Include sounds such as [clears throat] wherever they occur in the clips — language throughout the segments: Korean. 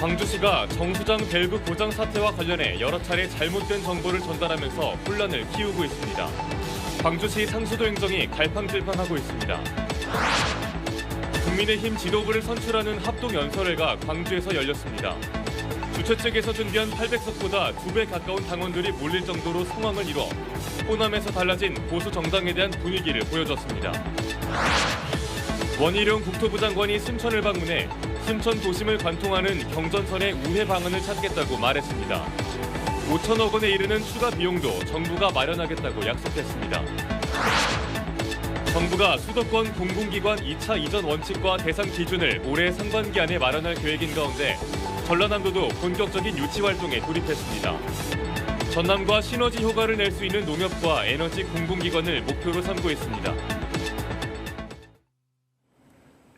광주시가 정수장 밸브 고장 사태와 관련해 여러 차례 잘못된 정보를 전달하면서 혼란을 키우고 있습니다. 광주시 상수도 행정이 갈팡질팡하고 있습니다. 국민의힘 지도부를 선출하는 합동연설회가 광주에서 열렸습니다. 주최 측에서 준비한 800석보다 두배 가까운 당원들이 몰릴 정도로 상황을 이뤄 호남에서 달라진 보수 정당에 대한 분위기를 보여줬습니다. 원희룡 국토부 장관이 순천을 방문해 순천 도심을 관통하는 경전선의 우회 방안을 찾겠다고 말했습니다. 5천억 원에 이르는 추가 비용도 정부가 마련하겠다고 약속했습니다. 정부가 수도권 공공기관 2차 이전 원칙과 대상 기준을 올해 상반기 안에 마련할 계획인 가운데 전라남도도 본격적인 유치 활동에 돌입했습니다. 전남과 시너지 효과를 낼 수 있는 농협과 에너지 공공기관을 목표로 삼고 있습니다.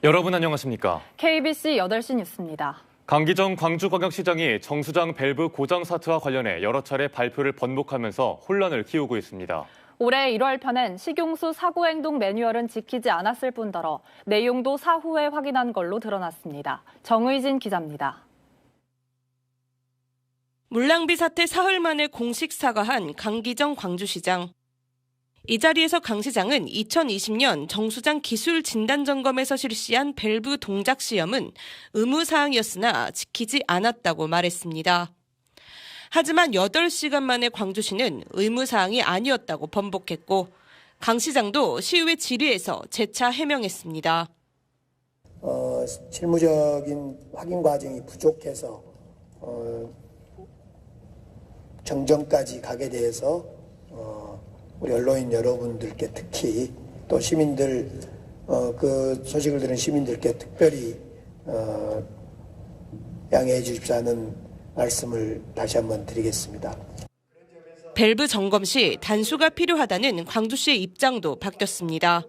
여러분 안녕하십니까? KBC 8시 뉴스입니다. 강기정 광주광역시장이 정수장 밸브 고장 사태와 관련해 여러 차례 발표를 번복하면서 혼란을 키우고 있습니다. 올해 1월 편엔 식용수 사고 행동 매뉴얼은 지키지 않았을 뿐더러 내용도 사후에 확인한 걸로 드러났습니다. 정의진 기자입니다. 물량비 사태 사흘 만에 공식 사과한 강기정 광주시장. 이 자리에서 강 시장은 2020년 정수장 기술 진단 점검에서 실시한 밸브 동작 시험은 의무 사항이었으나 지키지 않았다고 말했습니다. 하지만 8시간 만에 광주시는 의무 사항이 아니었다고 번복했고 강 시장도 시의회 질의에서 재차 해명했습니다. 어, 실무적인 확인 과정이 부족해서 어, 정정까지 가게 돼서 어, 우리 언론인 여러분들께 특히 또 시민들 어, 그 소식을 들은 시민들께 특별히 어, 양해해 주십사는 말씀을 다시 한번 드리겠습니다. 밸브 점검 시 단수가 필요하다는 광주시의 입장도 바뀌었습니다.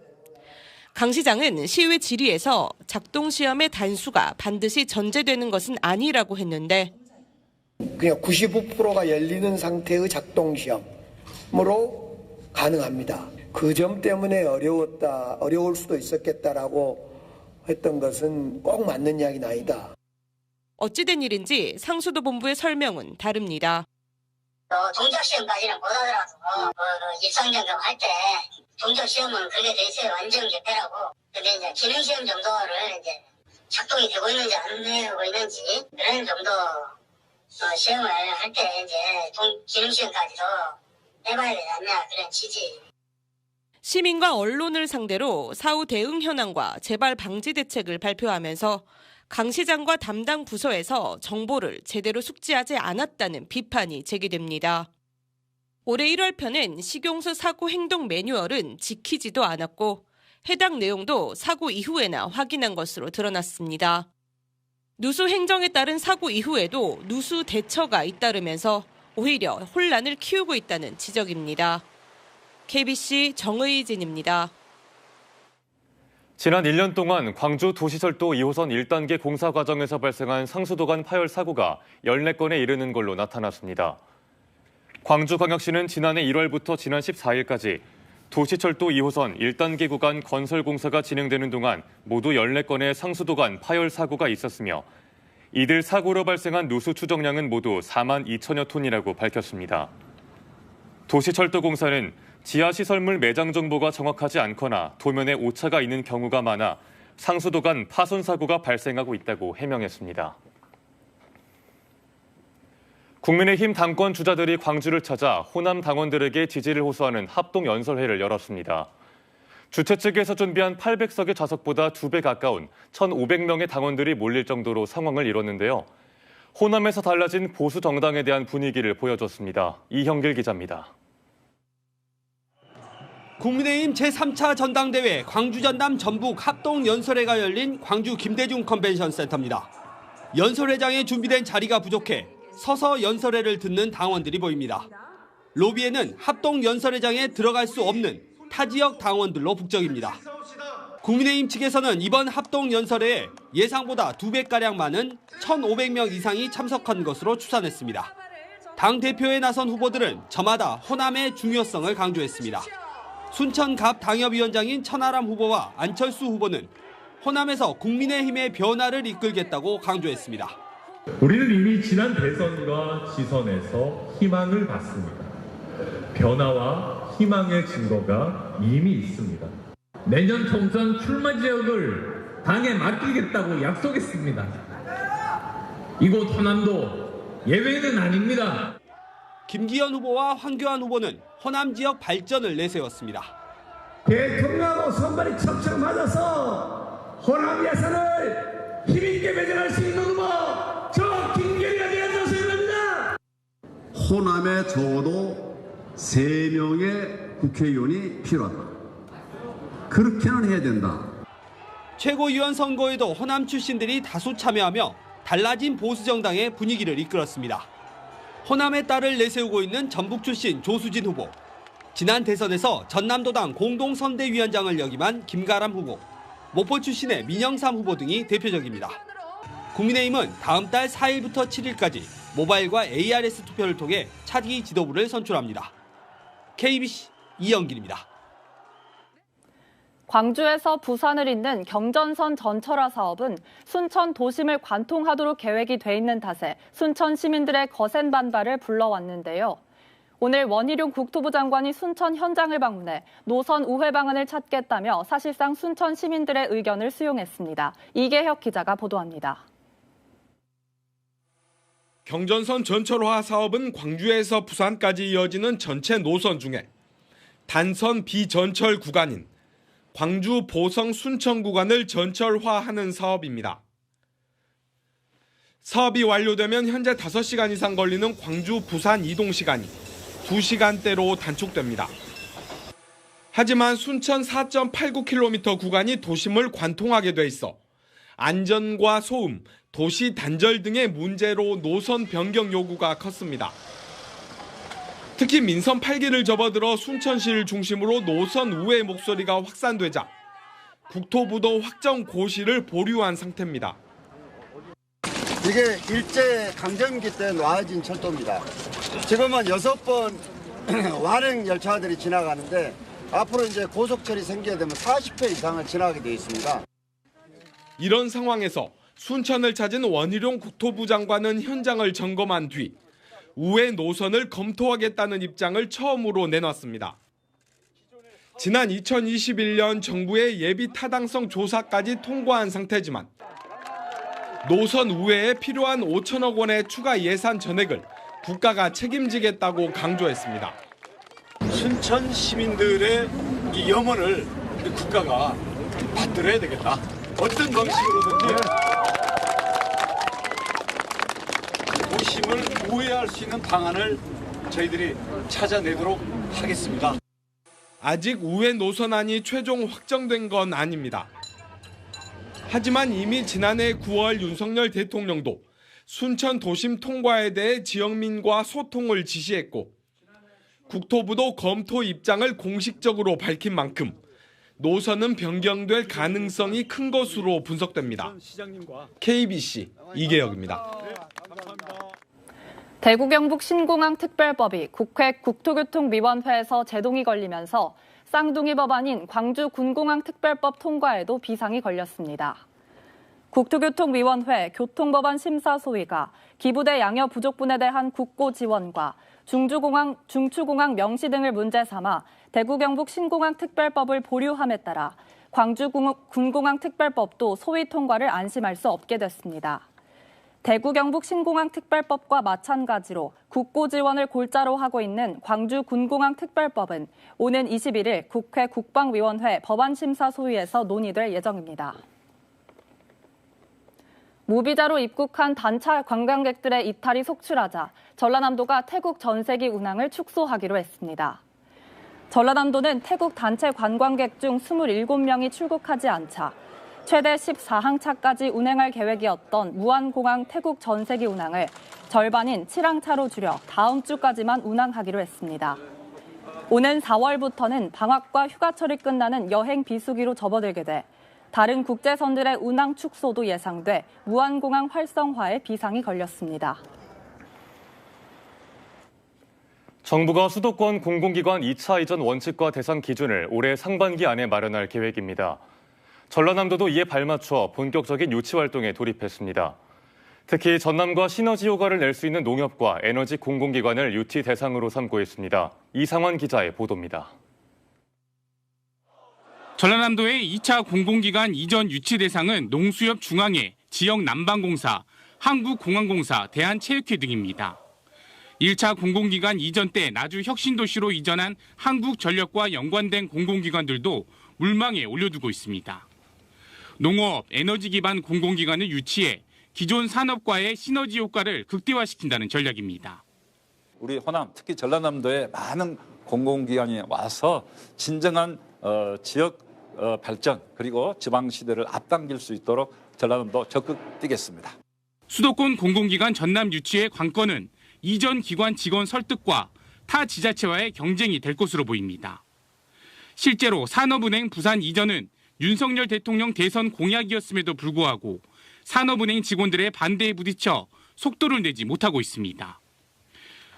강 시장은 시의회 질의에서 작동 시험의 단수가 반드시 전제되는 것은 아니라고 했는데 그냥 95%가 열리는 상태의 작동 시험으로 가능합니다. 그 점 때문에 어려웠다, 어려울 수도 있었겠다라고 했던 것은 꼭 맞는 이야기는 아니다. 어찌된 일인지 상수도 본부의 설명은 다릅니다. 어, 동작 시험까지는 못 하더라도 어, 그 입상 점검 할 때 동작 시험은 그게 돼 있어요 완전 개폐라고. 근데 이제 기능 시험 정도를 이제 작동이 되고 있는지 안 되고 있는지 그런 정도 어, 시험을 할 때 이제 동, 기능 시험까지도 해봐야 되지 않냐 그런 취지. 시민과 언론을 상대로 사후 대응 현황과 재발 방지 대책을 발표하면서 강 시장과 담당 부서에서 정보를 제대로 숙지하지 않았다는 비판이 제기됩니다. 올해 1월 편엔 식용수 사고 행동 매뉴얼은 지키지도 않았고 해당 내용도 사고 이후에나 확인한 것으로 드러났습니다. 누수 행정에 따른 사고 이후에도 누수 대처가 잇따르면서 오히려 혼란을 키우고 있다는 지적입니다. KBC 정의진입니다. 지난 1년 동안 광주 도시철도 2호선 1단계 공사 과정에서 발생한 상수도간 파열 사고가 14건에 이르는 걸로 나타났습니다. 광주광역시는 지난해 1월부터 지난 14일까지 도시철도 2호선 1단계 구간 건설 공사가 진행되는 동안 모두 14건의 상수도간 파열 사고가 있었으며 이들 사고로 발생한 누수 추정량은 모두 4만 2천여 톤이라고 밝혔습니다. 도시철도공사는 지하시설물 매장 정보가 정확하지 않거나 도면에 오차가 있는 경우가 많아 상수도 간 파손 사고가 발생하고 있다고 해명했습니다. 국민의힘 당권 주자들이 광주를 찾아 호남 당원들에게 지지를 호소하는 합동 연설회를 열었습니다. 주최 측에서 준비한 800석의 좌석보다 두배 가까운 1,500명의 당원들이 몰릴 정도로 상황을 이뤘는데요. 호남에서 달라진 보수 정당에 대한 분위기를 보여줬습니다. 이형길 기자입니다. 국민의힘 제3차 전당대회 광주 전남 전북 합동 연설회가 열린 광주 김대중 컨벤션 센터입니다. 연설회장에 준비된 자리가 부족해 서서 연설회를 듣는 당원들이 보입니다. 로비에는 합동 연설회장에 들어갈 수 없는 타 지역 당원들로 북적입니다. 국민의힘 측에서는 이번 합동 연설회에 예상보다 두 배가량 많은 1,500명 이상이 참석한 것으로 추산했습니다. 당 대표에 나선 후보들은 저마다 호남의 중요성을 강조했습니다. 순천갑 당협위원장인 천하람 후보와 안철수 후보는 호남에서 국민의힘의 변화를 이끌겠다고 강조했습니다. 우리는 이미 지난 대선과 지선에서 희망을 봤습니다. 변화와 희망의 증거가 이미 있습니다. 내년 총선 출마 지역을 당에 맡기겠다고 약속했습니다. 이곳 호남도 예외는 아닙니다. 김기현 후보와 황교안 후보는 호남 지역 발전을 내세웠습니다. 대통령하고 손발이 척척 맞아서 호남 예산을 힘있게 배정할 수 있는 후보 저 김기현이가 되어서 생각합니다. 호남에 적어도 세명의 국회의원이 필요하다. 그렇게는 해야 된다. 최고위원 선거에도 호남 출신들이 다수 참여하며 달라진 보수 정당의 분위기를 이끌었습니다. 호남의 딸을 내세우고 있는 전북 출신 조수진 후보, 지난 대선에서 전남도당 공동선대위원장을 역임한 김가람 후보, 목포 출신의 민영삼 후보 등이 대표적입니다. 국민의힘은 다음 달 4일부터 7일까지 모바일과 ARS 투표를 통해 차기 지도부를 선출합니다. KBC 이영길입니다. 광주에서 부산을 잇는 경전선 전철화 사업은 순천 도심을 관통하도록 계획이 돼 있는 탓에 순천 시민들의 거센 반발을 불러왔는데요. 오늘 원희룡 국토부 장관이 순천 현장을 방문해 노선 우회 방안을 찾겠다며 사실상 순천 시민들의 의견을 수용했습니다. 이계혁 기자가 보도합니다. 경전선 전철화 사업은 광주에서 부산까지 이어지는 전체 노선 중에 단선 비전철 구간인 광주 보성 순천 구간을 전철화하는 사업입니다. 사업이 완료되면 현재 5시간 이상 걸리는 광주 부산 이동 시간이 2시간대로 단축됩니다. 하지만 순천 4.89km 구간이 도심을 관통하게 돼 있어 안전과 소음, 도시 단절 등의 문제로 노선 변경 요구가 컸습니다. 특히 민선 8기를 접어들어 순천시를 중심으로 노선 우회 목소리가 확산되자 국토부도 확정 고시를 보류한 상태입니다. 이게 일제 강점기 때 놓아진 철도입니다. 지금은 여섯 번 [clears throat] 완행 열차들이 지나가는데 앞으로 이제 고속철이 생기게 되면 40회 이상을 지나가게 되어 있습니다. 이런 상황에서 순천을 찾은 원희룡 국토부 장관은 현장을 점검한 뒤 우회 노선을 검토하겠다는 입장을 처음으로 내놨습니다. 지난 2021년 정부의 예비 타당성 조사까지 통과한 상태지만 노선 우회에 필요한 5천억 원의 추가 예산 전액을 국가가 책임지겠다고 강조했습니다. 순천 시민들의 이 염원을 국가가 받들어야 되겠다. 어떤 방식으로든지 도심을 우회할 수 있는 방안을 저희들이 찾아내도록 하겠습니다. 아직 우회 노선안이 최종 확정된 건 아닙니다. 하지만 이미 지난해 9월 윤석열 대통령도 순천 도심 통과에 대해 지역민과 소통을 지시했고 국토부도 검토 입장을 공식적으로 밝힌 만큼 노선은 변경될 가능성이 큰 것으로 분석됩니다. KBC 이계혁입니다. 대구 경북 신공항 특별법이 국회 국토교통위원회에서 제동이 걸리면서 쌍둥이 법안인 광주 군공항 특별법 통과에도 비상이 걸렸습니다. 국토교통위원회 교통법안 심사소위가 기부대 양여 부족분에 대한 국고 지원과 중주공항, 중추공항 명시 등을 문제 삼아 대구 경북 신공항 특별법을 보류함에 따라 광주 군공항 특별법도 소위 통과를 안심할 수 없게 됐습니다. 대구 경북 신공항 특별법과 마찬가지로 국고 지원을 골자로 하고 있는 광주 군공항 특별법은 오는 21일 국회 국방위원회 법안심사 소위에서 논의될 예정입니다. 무비자로 입국한 단차 관광객들의 이탈이 속출하자 전라남도가 태국 전세기 운항을 축소하기로 했습니다. 전라남도는 태국 단체 관광객 중 27명이 출국하지 않자 최대 14항차까지 운행할 계획이었던 무안공항 태국 전세기 운항을 절반인 7항차로 줄여 다음 주까지만 운항하기로 했습니다. 오는 4월부터는 방학과 휴가철이 끝나는 여행 비수기로 접어들게 돼 다른 국제선들의 운항 축소도 예상돼 무안공항 활성화에 비상이 걸렸습니다. 정부가 수도권 공공기관 2차 이전 원칙과 대상 기준을 올해 상반기 안에 마련할 계획입니다. 전라남도도 이에 발맞춰 본격적인 유치 활동에 돌입했습니다. 특히 전남과 시너지 효과를 낼 수 있는 농협과 에너지 공공기관을 유치 대상으로 삼고 있습니다. 이상환 기자의 보도입니다. 전라남도의 2차 공공기관 이전 유치 대상은 농수협 중앙회, 지역 난방공사, 한국공항공사, 대한체육회 등입니다. 1차 공공기관 이전 때 나주 혁신도시로 이전한 한국전력과 연관된 공공기관들도 물망에 올려두고 있습니다. 농업, 에너지 기반 공공기관을 유치해 기존 산업과의 시너지 효과를 극대화시킨다는 전략입니다. 우리 호남, 특히 전라남도에 많은 공공기관이 와서 진정한 어, 지역 어, 발전 그리고 지방시대를 앞당길 수 있도록 전라남도 적극 뛰겠습니다. 수도권 공공기관 전남 유치의 관건은 이전 기관 직원 설득과 타 지자체와의 경쟁이 될 것으로 보입니다. 실제로 산업은행 부산 이전은 윤석열 대통령 대선 공약이었음에도 불구하고 산업은행 직원들의 반대에 부딪혀 속도를 내지 못하고 있습니다.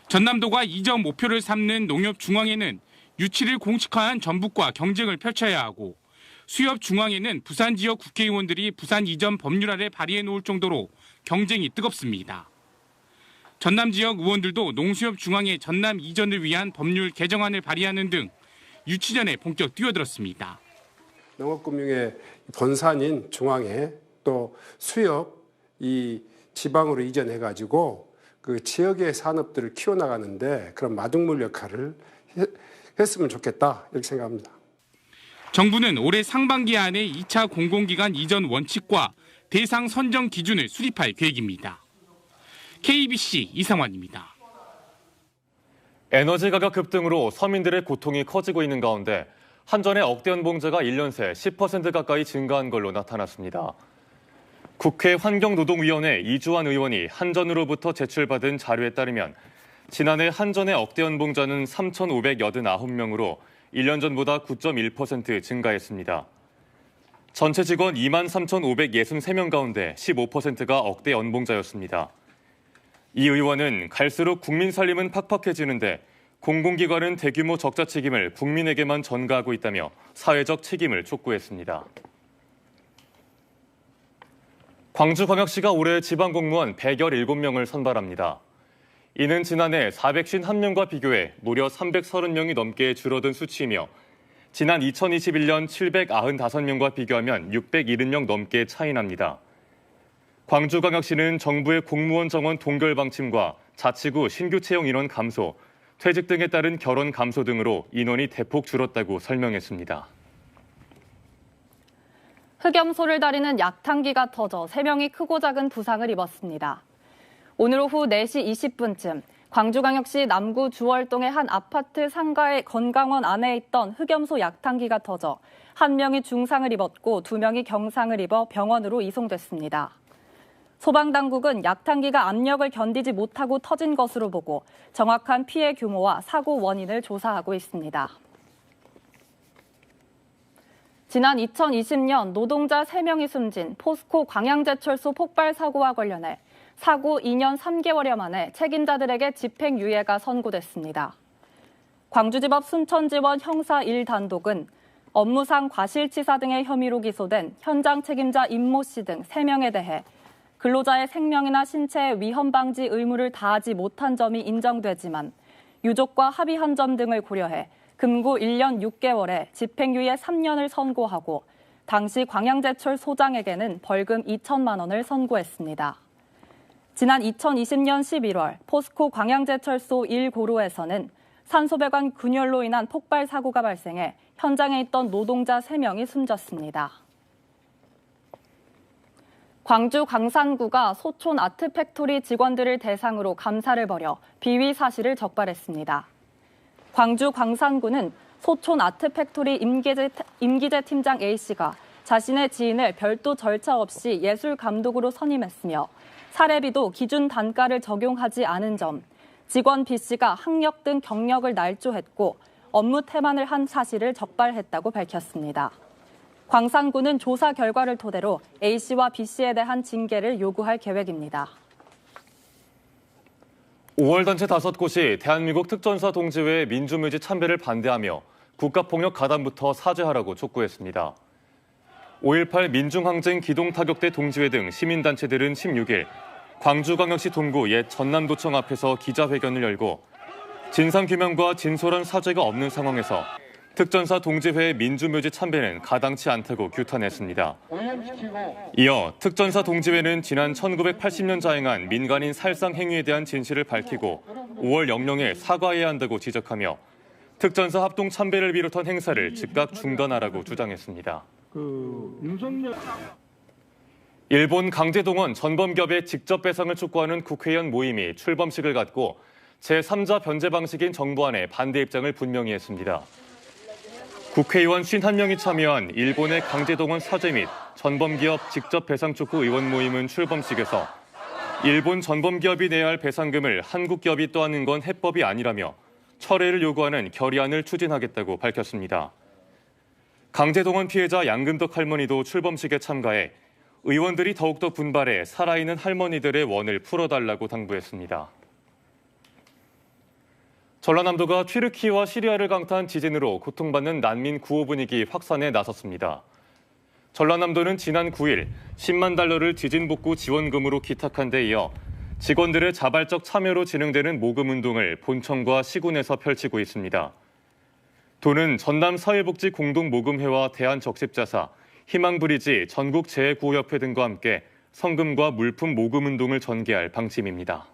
전남도가 이전 목표를 삼는 농협중앙회는 유치를 공식화한 전북과 경쟁을 펼쳐야 하고 수협 중앙회는 부산 지역 국회의원들이 부산 이전 법률안을 발의해 놓을 정도로 경쟁이 뜨겁습니다. 전남 지역 의원들도 농수협 중앙회 전남 이전을 위한 법률 개정안을 발의하는 등 유치전에 본격 뛰어들었습니다. 농업금융의 본산인 중앙에 또 수협 이 지방으로 이전해 가지고 그 지역의 산업들을 키워나가는데 그런 마중물 역할을 했으면 좋겠다 이렇게 생각합니다. 정부는 올해 상반기 안에 2차 공공기관 이전 원칙과 대상 선정 기준을 수립할 계획입니다. KBC 이상환입니다. 에너지 가격 급등으로 서민들의 고통이 커지고 있는 가운데 한전의 억대 연봉제가 1년 새 10% 가까이 증가한 걸로 나타났습니다. 국회 환경노동위원회 이주환 의원이 한전으로부터 제출받은 자료에 따르면 지난해 한전의 억대 연봉자는 3,589명으로 1년 전보다 9.1% 증가했습니다. 전체 직원 2만 3,563명 가운데 15%가 억대 연봉자였습니다. 이 의원은 갈수록 국민 살림은 팍팍해지는데 공공기관은 대규모 적자 책임을 국민에게만 전가하고 있다며 사회적 책임을 촉구했습니다. 광주광역시가 올해 지방공무원 117명을 선발합니다. 이는 지난해 451명과 비교해 무려 330명이 넘게 줄어든 수치이며 지난 2021년 795명과 비교하면 670명 넘게 차이납니다. 광주광역시는 정부의 공무원 정원 동결 방침과 자치구 신규 채용 인원 감소, 퇴직 등에 따른 결혼 감소 등으로 인원이 대폭 줄었다고 설명했습니다. 흑염소를 다리는 약탕기가 터져 3명이 크고 작은 부상을 입었습니다. 오늘 오후 4시 20분쯤 광주광역시 남구 주월동의 한 아파트 상가의 건강원 안에 있던 흑염소 약탕기가 터져 한 명이 중상을 입었고 두 명이 경상을 입어 병원으로 이송됐습니다. 소방당국은 약탕기가 압력을 견디지 못하고 터진 것으로 보고 정확한 피해 규모와 사고 원인을 조사하고 있습니다. 지난 2020년 노동자 3명이 숨진 포스코 광양제철소 폭발 사고와 관련해 사고 2년 3개월여 만에 책임자들에게 집행유예가 선고됐습니다. 광주지법 순천지원 형사 1단독은 업무상 과실치사 등의 혐의로 기소된 현장 책임자 임모 씨 등 3명에 대해 근로자의 생명이나 신체의 위험 방지 의무를 다하지 못한 점이 인정되지만 유족과 합의한 점 등을 고려해 금고 1년 6개월에 집행유예 3년을 선고하고 당시 광양제철 소장에게는 벌금 2천만 원을 선고했습니다. 지난 2020년 11월 포스코 광양제철소 1고로에서는 산소배관 균열로 인한 폭발 사고가 발생해 현장에 있던 노동자 3명이 숨졌습니다. 광주 광산구가 소촌 아트팩토리 직원들을 대상으로 감사를 벌여 비위 사실을 적발했습니다. 광주 광산구는 소촌 아트팩토리 임기재, 임기재 팀장 A씨가 자신의 지인을 별도 절차 없이 예술 감독으로 선임했으며 사례비도 기준 단가를 적용하지 않은 점, 직원 B씨가 학력 등 경력을 날조했고 업무 태만을 한 사실을 적발했다고 밝혔습니다. 광산구는 조사 결과를 토대로 A씨와 B씨에 대한 징계를 요구할 계획입니다. 5월 단체 다섯 곳이 대한민국 특전사 동지회 민주묘지 참배를 반대하며 국가폭력 가담부터 사죄하라고 촉구했습니다. 5.18 민중항쟁 기동타격대 동지회 등 시민단체들은 16일 광주광역시 동구 옛 전남도청 앞에서 기자회견을 열고 진상규명과 진솔한 사죄가 없는 상황에서 특전사 동지회의 민주묘지 참배는 가당치 않다고 규탄했습니다. 이어 특전사 동지회는 지난 1980년 자행한 민간인 살상 행위에 대한 진실을 밝히고 5월 영령에 사과해야 한다고 지적하며 특전사 합동 참배를 비롯한 행사를 즉각 중단하라고 주장했습니다. 일본 강제동원 전범기업의 직접 배상을 촉구하는 국회의원 모임이 출범식을 갖고 제3자 변제 방식인 정부 안에 반대 입장을 분명히 했습니다. 국회의원 51명이 참여한 일본의 강제동원 사죄 및 전범기업 직접 배상 촉구 의원 모임은 출범식에서 일본 전범기업이 내야 할 배상금을 한국 기업이 떠안는 건 해법이 아니라며 철회를 요구하는 결의안을 추진하겠다고 밝혔습니다. 강제동원 피해자 양금덕 할머니도 출범식에 참가해 의원들이 더욱더 분발해 살아있는 할머니들의 원을 풀어달라고 당부했습니다. 전라남도가 튀르키와 시리아를 강타한 지진으로 고통받는 난민 구호 분위기 확산에 나섰습니다. 전라남도는 지난 9일 10만 달러를 지진 복구 지원금으로 기탁한 데 이어 직원들의 자발적 참여로 진행되는 모금 운동을 본청과 시군에서 펼치고 있습니다. 도는 전남 사회복지 공동모금회와 대한적십자사, 희망브리지 전국재해구호협회 등과 함께 성금과 물품 모금 운동을 전개할 방침입니다.